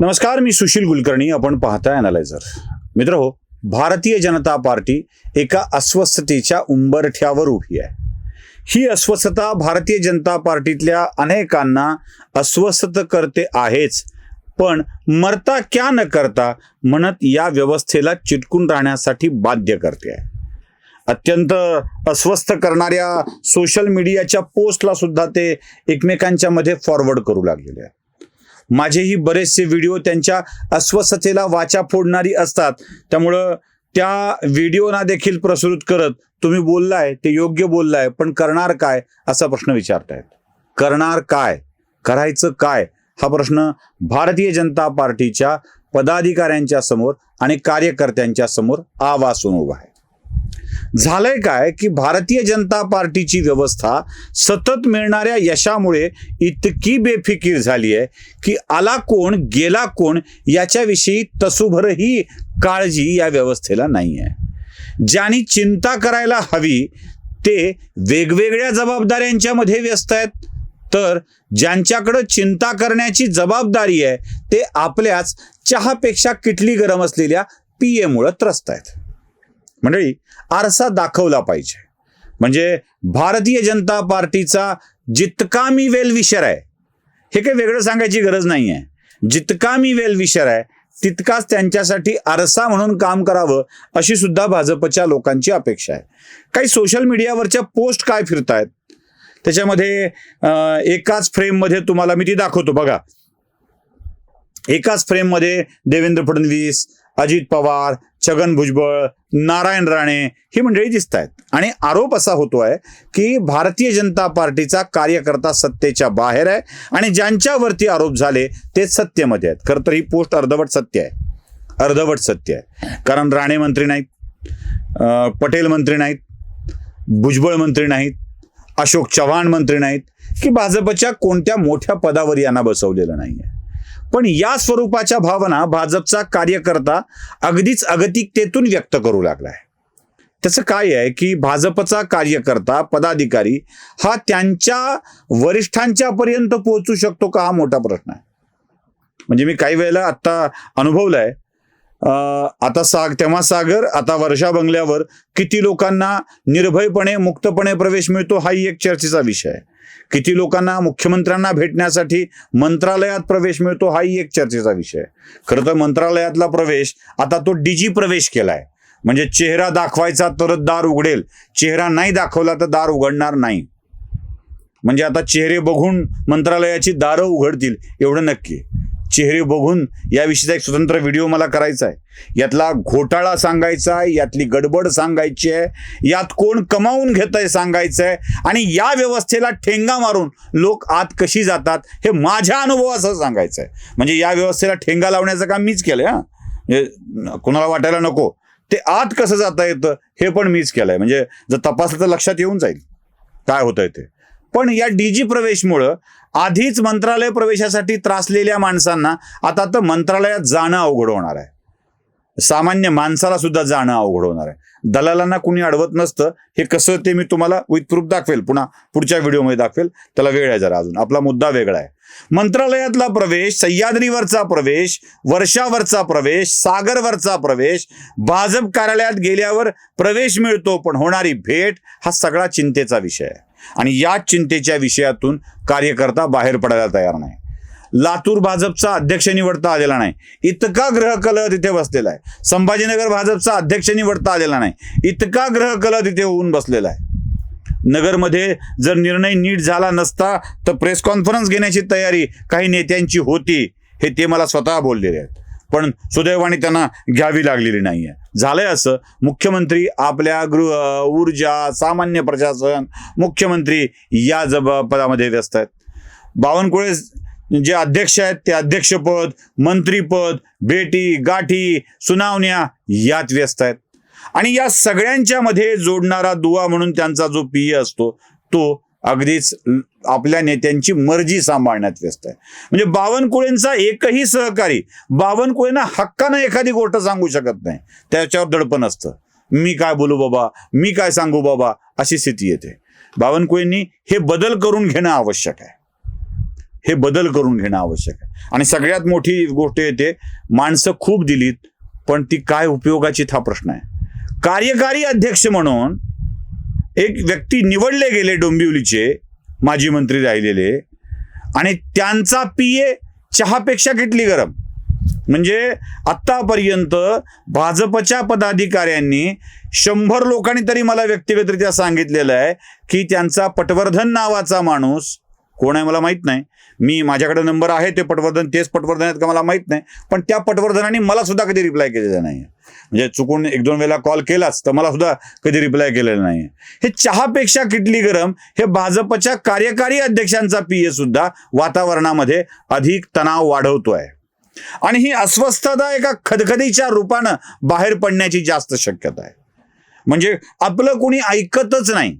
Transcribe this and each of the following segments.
नमस्कार मी सुशील कुलकर्णी आपण पाहताय अनालायझर मित्र हो भारतीय जनता पार्टी एका अस्वस्थतेच्या उंबरठ्यावर उभी आहे. ही अस्वस्थता भारतीय जनता पार्टीतल्या अनेकांना अस्वस्थ करते आहेच पण मरता क्या न करता म्हणत या व्यवस्थेला चिटकून राहण्यासाठी बाध्य करते आहे. अत्यंत अस्वस्थ करणाऱ्या सोशल मीडियाच्या पोस्टला सुद्धा ते एकमेकांच्या मध्ये फॉरवर्ड करू लागलेले आहे माझेही बरेचसे व्हिडिओ त्यांच्या अस्वस्थतेला वाचा फोडणारी असतात. त्यामुळं त्या व्हिडिओना देखील प्रसृत करत तुम्ही बोललाय ते योग्य बोललाय पण करणार काय असा प्रश्न विचारतायत. करणार काय? करायचं काय? हा प्रश्न भारतीय जनता पार्टीच्या पदाधिकाऱ्यांच्या समोर आणि कार्यकर्त्यांच्या समोर आवासून उभा आहे. झालंय काय की भारतीय जनता पार्टीची व्यवस्था सतत मिळणाऱ्या यशामुळे इतकी बेफिकीर झाली आहे की आला कोण गेला कोण याच्याविषयी तसुभरही काळजी या व्यवस्थेला नाही आहे. ज्यांनी चिंता करायला हवी ते वेगवेगळ्या जबाबदाऱ्यांच्या मध्ये व्यस्त आहेत. तर ज्यांच्याकडं चिंता करण्याची जबाबदारी आहे ते आपल्याच चहापेक्षा किटली गरम असलेल्या पी एमुळं त्रस्त आहेत. मंडळी आरसा दाखवला पाहिजे. म्हणजे भारतीय जनता पार्टीचा जितका मी वेलविशर आहे हे काही वेगळं सांगायची गरज नाही आहे जितका मी वेलविशर आहे तितकाच त्यांच्यासाठी आरसा म्हणून काम करावं अशी सुद्धा भाजपच्या लोकांची अपेक्षा आहे. काही सोशल मीडियावरच्या पोस्ट काय फिरतायत? त्याच्यामध्ये एकाच फ्रेममध्ये तुम्हाला मी ती दाखवतो बघा. एकाच फ्रेममध्ये देवेंद्र फडणवीस अजित पवार छगन भुजबळ नारायण राणे ही मंडळी दिसत आहेत आणि आरोप असा होतोय की भारतीय जनता पार्टीचा कार्यकर्ता सत्तेच्या बाहेर आहे आणि ज्यांच्यावरती आरोप झाले ते सत्तेमध्ये आहेत. खरं तर ही पोस्ट अर्धवट सत्य आहे. अर्धवट सत्य आहे. कारण राणे मंत्री नाहीत पटेल मंत्री नाहीत भुजबळ मंत्री नाहीत अशोक चव्हाण मंत्री नाहीत की भाजपच्या कोणत्या मोठ्या पदावर यांना बसवलेलं नाहीये. पण या स्वरूपाच्या भावना भाजपचा कार्यकर्ता अगदीच अगतिकतेतून व्यक्त करू लागलाय. त्याचं काय आहे की भाजपचा कार्यकर्ता पदाधिकारी हा त्यांच्या वरिष्ठांच्या पर्यंत पोहोचू शकतो का हा मोठा प्रश्न आहे. म्हणजे मी काही वेळेला आत्ता अनुभवलाय आता साग तेव्हा सागर आता वर्षा बंगल्यावर किती लोकांना निर्भयपणे मुक्तपणे प्रवेश मिळतो हाही एक चर्चेचा विषय आहे. किती लोकांना मुख्यमंत्र्यांना भेटण्यासाठी मंत्रालयात प्रवेश मिळतो हाही एक चर्चेचा विषय आहे. खरं तर मंत्रालयातला प्रवेश आता तो डीजी प्रवेश केलाय. म्हणजे चेहरा दाखवायचा तरच दार उघडेल. चेहरा नाही दाखवला तर दार उघडणार नाही. म्हणजे आता चेहरे बघून मंत्रालयाची दारं उघडतील एवढं नक्की चेहरे बघून याविषयीचा एक स्वतंत्र व्हिडिओ मला करायचा आहे. यातला घोटाळा सांगायचा आहे यातली गडबड सांगायची आहे यात कोण कमावून घेत आहे सांगायचं आहे आणि या व्यवस्थेला ठेंगा मारून लोक आत कशी जातात हे माझ्या अनुभवासह सांगायचं आहे. म्हणजे या व्यवस्थेला ठेंगा लावण्याचं काम मीच केलंय हा. म्हणजे कोणाला वाटायला नको. ते आत कसं जाता येतं हे पण मीच केलंय. म्हणजे जर तपासलं तर लक्षात येऊन जाईल. काय होतंय ते. पण या डीजी प्रवेशमुळं आधीच मंत्रालय प्रवेशासाठी त्रासलेल्या माणसांना आता तर मंत्रालयात जाणं अवघड होणार आहे. सामान्य माणसाला सुद्धा जाणं अवघड होणार आहे. दलालांना कुणी अडवत नसतं. हे कसं ते मी तुम्हाला विथ प्रूफ दाखवेल. पुन्हा पुढच्या व्हिडिओमध्ये दाखवेल. त्याला वेळ आहे जरा अजून. आपला मुद्दा वेगळा आहे. मंत्रालयातला प्रवेश सह्याद्रीवरचा प्रवेश वर्षावरचा प्रवेश सागरवरचा प्रवेश भाजप कार्यालयात गेल्यावर प्रवेश मिळतो पण होणारी भेट हा सगळा चिंतेचा विषय आहे. आणि या चिंतेच्या विषयातून कार्यकर्ता बाहेर पडायला तयार नाही. लातूर भाजपचा अध्यक्ष निवडता आलेला नाही. इतका ग्रह कलह तिथे बसलेला आहे. संभाजीनगर भाजपचा अध्यक्ष निवडता आलेला नाही. इतका ग्रह कलह तिथे होऊन बसलेला आहे. नगरमध्ये जर निर्णय नीट झाला नसता तर प्रेस कॉन्फरन्स घेण्याची तयारी काही नेत्यांची होती हे ते मला स्वतः बोललेले आहेत. पण सुदैवाने त्यांना घ्यावी लागलेली नाही आहे झालंय असं मुख्यमंत्री आपल्या गृह ऊर्जा सामान्य प्रशासन मुख्यमंत्री या जब पदामध्ये व्यस्त आहेत. बावनकुळे जे अध्यक्ष आहेत ते अध्यक्षपद मंत्रीपद भेटी गाठी सुनावण्या यात व्यस्त आहेत. आणि या सगळ्यांच्या मध्ये जोडणारा दुवा म्हणून त्यांचा जो पीए असतो तो अगदीच आपल्या नेत्यांची मर्जी सांभाळण्यात व्यस्त आहे. म्हणजे बावनकुळेंचा एकही सहकारी बावनकुळेंना हक्कानं एखादी गोष्ट सांगू शकत नाही. त्याच्यावर दडपण असतं. मी काय बोलू बाबा? मी काय सांगू बाबा? अशी स्थिती येते. बावनकुळेंनी हे बदल करून घेणं आवश्यक आहे. हे बदल करून घेणं आवश्यक आहे. आणि सगळ्यात मोठी गोष्ट येते माणसं खूप दिलीत पण ती काय उपयोगाची हा प्रश्न आहे. कार्यकारी अध्यक्ष म्हणून एक व्यक्ती निवडले गेले डोंबिवलीचे माजी मंत्री राहिलेले आणि त्यांचा पीए चहापेक्षा किटली गरम. म्हणजे आत्तापर्यंत भाजपच्या पदाधिकाऱ्यांनी शंभर लोकांनी तरी मला व्यक्तिगतरित्या सांगितलेलं आहे की त्यांचा पटवर्धन नावाचा माणूस कोण आहे मला माहीत नाही मी माझ्याकडे नंबर आहे ते पटवर्धन तेच पटवर्धन आहेत का मला माहीत नाही. पण त्या पटवर्धनाने मला सुद्धा कधी रिप्लाय केलेला नाही म्हणजे चुकून एक दोन वेळेला कॉल केलाच तर मला सुद्धा कधी रिप्लाय केलेला नाही हे चहापेक्षा किटली गरम हे भाजपच्या कार्यकारी अध्यक्षांचा पीए सुद्धा वातावरणामध्ये अधिक तणाव वाढवतोय. आणि ही अस्वस्थता एका खदखदीच्या रूपानं बाहेर पडण्याची जास्त शक्यता आहे. म्हणजे आपलं कोणी ऐकतच नाही.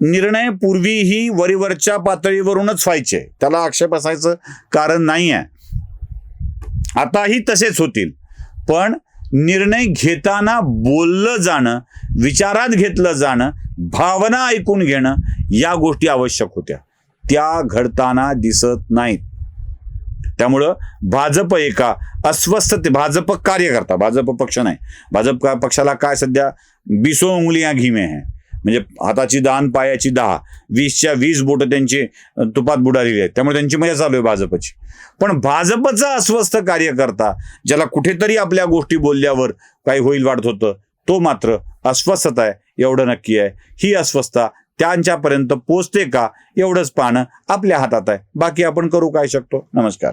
निर्णय पूर्वीही वरीवरच्या पातळीवरूनच व्हायचे. त्याला आक्षेप असायचं कारण नाही आहे आताही तसेच होतील. पण निर्णय घेताना बोललं जाणं विचारात घेतलं जाणं भावना ऐकून घेणं या गोष्टी आवश्यक होत्या. त्या घडताना दिसत नाहीत. त्यामुळं भाजप एका अस्वस्थते भाजप कार्यकर्ता भाजप पक्ष नाही. भाजप का पक्षाला काय सध्या बिसो उंगलिया घिमे आहे म्हणजे हाताची दान पायाची दहा. वीसच्या वीस बोटं त्यांची तुपात बुडालेली आहेत. त्यामुळे त्यांची मजा चालू आहे भाजपची. पण भाजपचा अस्वस्थ कार्यकर्ता ज्याला कुठेतरी आपल्या गोष्टी बोलल्यावर काही होईल वाटत होतं तो मात्र अस्वस्थता आहे एवढं नक्की आहे. ही अस्वस्थता त्यांच्यापर्यंत पोचते का एवढंच पाहणं आपल्या हातात आहे. बाकी आपण करू काय शकतो? नमस्कार.